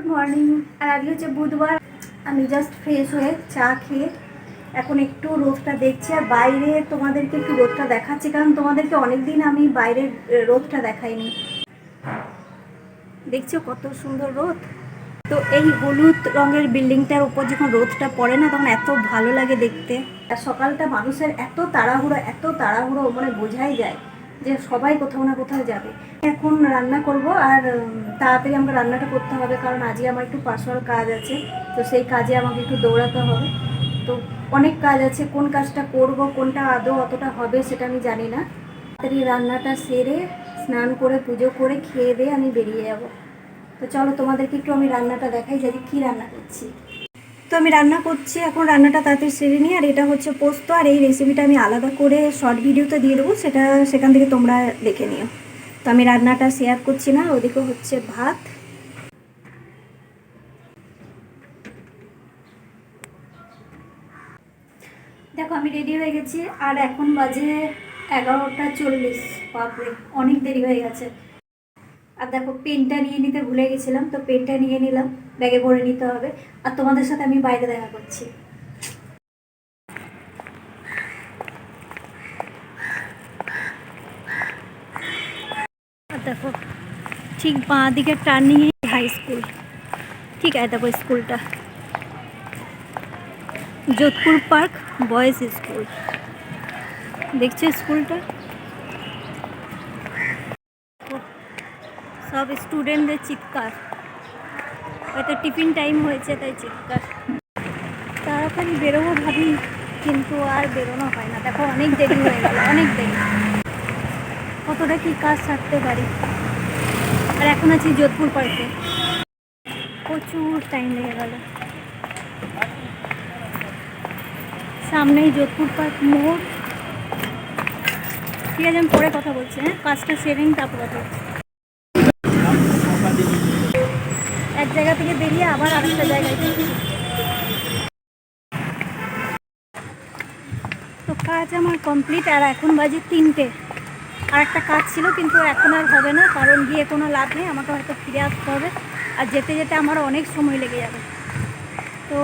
Good morning. আর আজকে হচ্ছে বুধবার। আমি জাস্ট ফ্রেশ হয়ে চা খেয়ে এখন একটু রোদটা দেখছি। আর বাইরে তোমাদেরকে একটু রোদটা দেখাচ্ছি, কারণ তোমাদেরকে অনেক দিন আমি বাইরের রোদটা দেখাইনি। দেখছ কত সুন্দর রোদ? তো এই হলুদ রঙের বিল্ডিংটার উপর যখন রোদটা পড়ে না, তখন এত ভালো লাগে দেখতে। আর সকালটা মানুষের এত তাড়াহুড়ো এত তাড়াহুড়ো মানে বোঝাই যায়। যে সবাই কোথাও না কোথাও যাবে। এখন রান্না করব আর তাড়াতাড়ি আমাকে রান্নাটা করতে হবে কারণ আজকে আমার একটু পার্সোনাল কাজ আছে। তো সেই কাজে আমাকে একটু দৌড়াতে হবে। তো অনেক কাজ আছে, কোন কাজটা করব, কোনটা আদৌ অতটা হবে সেটা আমি জানি না। তাড়াতাড়ি রান্নাটা সেরে, স্নান করে, পুজো করে খেয়ে দিয়ে আমি বেরিয়ে যাব। তো চলো তোমাদেরকে একটু আমি রান্নাটা দেখাই, যে কী রান্না করছি। তো আমি রান্না করছি, এখন রান্নাটা তাড়াতাড়ি সেরে নিই, আর এটা হচ্ছে পোস্ত, আর এই রেসিপিটা আমি আলাদা করে শর্ট ভিডিওতে দিয়ে দেবো, সেটা সেখান থেকে তোমরা দেখে নিও। তো আমি রান্নাটা শেয়ার করছি না, ওদিকে হচ্ছে ভাত। দেখো, আমি রেডি হয়ে গেছি, আর এখন বাজে এগারোটা চল্লিশ, বাপরে, অনেক দেরি হয়ে গেছে। আর দেখো, পেনটা নিয়ে নিতে ভুলে গেছিলাম, তো পেনটা নিয়ে নিলাম, ব্যাগে ভরে নিতে হবে। আর তোমাদের সাথে আমি বাইরে দেখা করছি। দেখো, ঠিক বাঁ দিকে টার্নিং হাই স্কুল। ঠিক আছে দেখো স্কুলটা। Jodhpur park boys school. দেখছ স্কুলটা? সব স্টুডেন্টদের চিৎকার। হয়তো টিফিন টাইম হয়েছে, তাই চিৎকার। তাড়াতাড়ি বেরোবো ভাবি, কিন্তু আর বেরোনো হয় না। দেখো, অনেক দেরি হয়ে গেল, অনেক দেরি। কতটা কি কাজ ছাড়তে পারি? আর এখন আছি যোধপুর পার্কে প্রচুর টাইম লেগে গেল। সামনেই যোধপুর পার্ক মোড়। ঠিক আছে, আমি পরে কথা বলছি হ্যাঁ? কাজটা সেরে নিই, তারপর কথা বলছি। জায়গা থেকে বেরিয়ে আবার আরেকটা জায়গায় তো কাজ আমার কমপ্লিট আর এখন বাজে তিনটে। আর একটা কাজ ছিল, কিন্তু এখন আর হবে না, কারণ গিয়ে কোনো লাভ নেই, আমাকে হয়তো ফিরে আসতে হবে। আর যেতে যেতে আমার অনেক সময় লেগে যাবে। তো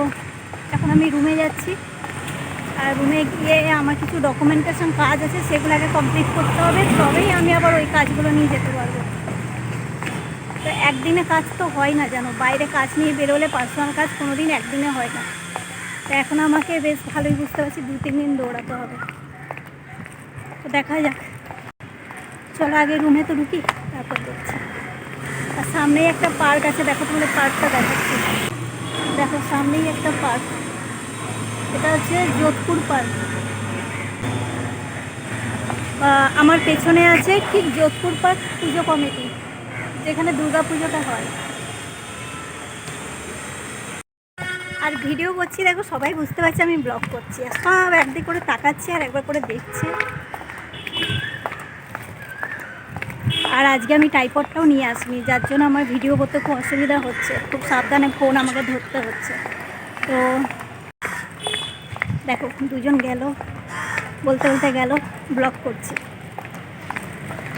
এখন আমি রুমে যাচ্ছি। আর রুমে গিয়ে আমার কিছু ডকুমেন্টেশন কাজ আছে, সেগুলো আগে কমপ্লিট করতে হবে। তবেই আমি আবার ওই কাজগুলো নিয়ে যেতে পারব। তো একদিনে কাজ তো হয় না জানো? বাইরে কাজ নিয়ে বেরোলে পার্সোনাল কাজ কোনো দিন একদিনে হয় না। তো এখন আমাকে বেশ ভালোই বুঝতে পারছি, দু, তিন দিন দৌড়াতে হবে। তো দেখা যাক। চলো আগে রুমে তো ঢুকি, তারপর দেখছি। আর সামনেই একটা পার্ক আছে, দেখো তোমাদের পার্কটা দেখাচ্ছি। দেখো, সামনেই একটা পার্ক এটা হচ্ছে যোধপুর পার্ক আমার পেছনে আছে ঠিক যোধপুর পার্ক পুজো কমিটি যেখানে দুর্গা পুজোটা হয়। আর ভিডিও করছি, দেখো সবাই বুঝতে পারছে আমি ব্লগ করছি। সব একদিক করে তাকাচ্ছে আর একবার করে দেখছে। আর আজকে আমি টাইপডটাও নিয়ে আসিনি, যার জন্য আমার ভিডিও করতে খুব অসুবিধা হচ্ছে। খুব সাবধানে ফোন আমাকে ধরতে হচ্ছে। তো দেখো, দুজন গেল, বলতে বলতে গেল ব্লগ করছে।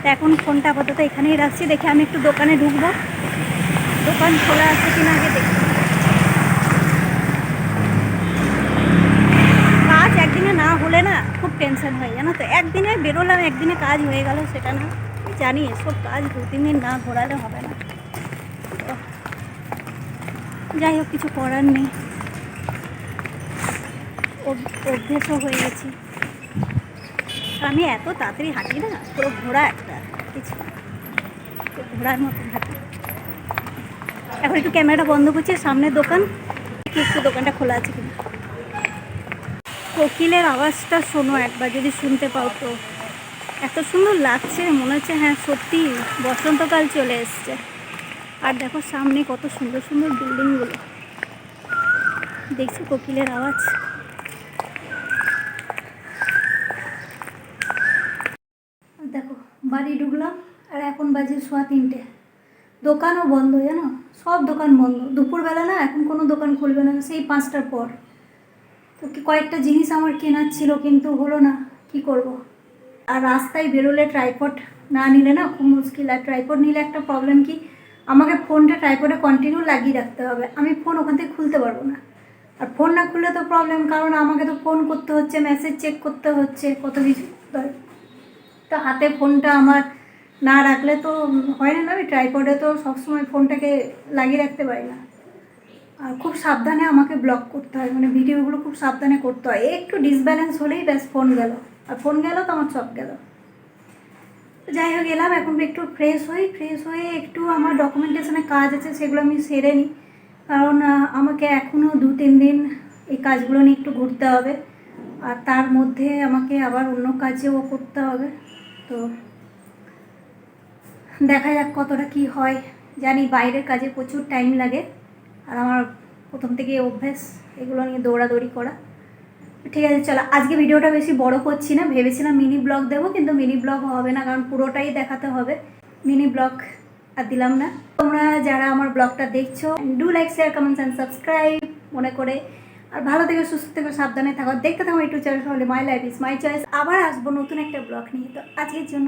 তো এখন ফোনটা আপাতত এখানেই রাখছি। দেখে আমি একটু দোকানে ঢুকবো। দোকান খোলা আছে কিনা আগে দেখি। কাজ একদিনে না হলে না খুব টেনশন হয়, জানো তো? একদিনে বেরোলাম, একদিনে কাজ হয়ে গেল, সেটা না। জানি, এসব কাজ দু তিন না ঘোরালে হবে না। যাই হোক, কিছু করার নেই। অভ- অভ্যেসও হয়ে গেছি। আমি এত তাড়াতাড়ি হাঁটি না, পুরো একটা কিছু তো ঘোড়ার মতো হাঁটি এখন একটু ক্যামেরাটা বন্ধ করছি, সামনের দোকান। দোকানটা খোলা আছে কিনা। কোকিলের আওয়াজটা শোনো একবার, যদি শুনতে পাও তো। এত সুন্দর লাগছে, মনে হচ্ছে হ্যাঁ সত্যি বসন্তকাল চলে এসছে। আর দেখো সামনে কত সুন্দর সুন্দর বিল্ডিংগুলো। দেখছি কোকিলের আওয়াজ? দেখো, বাড়ি ঢুকলাম আর এখন বাজে সোয়া তিনটে। দোকানও বন্ধ, জানো? সব দোকান বন্ধ। দুপুরবেলা না এখন কোনো দোকান খুলবে না, সেই পাঁচটার পর। তো কয়েকটা জিনিস আমার কেনার ছিল, কিন্তু হলো না, কি করব। আর রাস্তায় বেরোলে ট্রাইপড না নিলে না খুব মুশকিল। আর ট্রাইপড নিলে একটা প্রবলেম কি, আমাকে ফোনটা ট্রাইপডে কন্টিনিউ লাগিয়ে রাখতে হবে। আমি ফোন ওখান থেকে খুলতে পারব না। আর ফোন না খুললে তো প্রবলেম কারণ আমাকে তো ফোন করতে হচ্ছে মেসেজ চেক করতে হচ্ছে, কত কিছু। তো হাতে ফোনটা আমার না রাখলে তো হয় না আমি ট্রাইপডে তো সবসময় ফোনটাকে লাগিয়ে রাখতে পারি না। আর খুব সাবধানে আমাকে ব্লক করতে হয় মানে ভিডিওগুলো খুব সাবধানে করতে হয়। একটু ডিসব্যালেন্স হলেই ব্যাস, ফোন গেল। আর ফোন গেল তো আমার সব গেল। যাই হোক, এলাম। এখন একটু ফ্রেশ হই। ফ্রেশ হয়ে একটু আমার ডকুমেন্টেশনে কাজ আছে, সেগুলো আমি সেরে নিই। কারণ আমাকে এখনও দু, তিন দিন এই কাজগুলো নিয়ে একটু ঘুরতে হবে। আর তার মধ্যে আমাকে আবার অন্য কাজেও করতে হবে। তো দেখা যাক কতটা কি হয়। জানি বাইরের কাজে প্রচুর টাইম লাগে। আর আমার প্রথম থেকে অভ্যেস এগুলো নিয়ে দৌড়াদৌড়ি করা। ঠিক আছে, চলো। আজকে ভিডিওটা বেশি বড় করছি না। ভেবেছিলাম মিনি ব্লগ দেবো, কিন্তু মিনি ব্লগ হবে না, কারণ পুরোটাই দেখাতে হবে। মিনি ব্লগ আর দিলাম না। তোমরা যারা আমার ব্লগটা দেখছ do like share comments and subscribe মনে করে আর ভালো থেকে, সুস্থ থেকে, সাবধানে থাকো। দেখতে থাকো একটু channel my life is my choice আবার আসব নতুন একটা ব্লগ নিয়ে। তো আজকের জন্য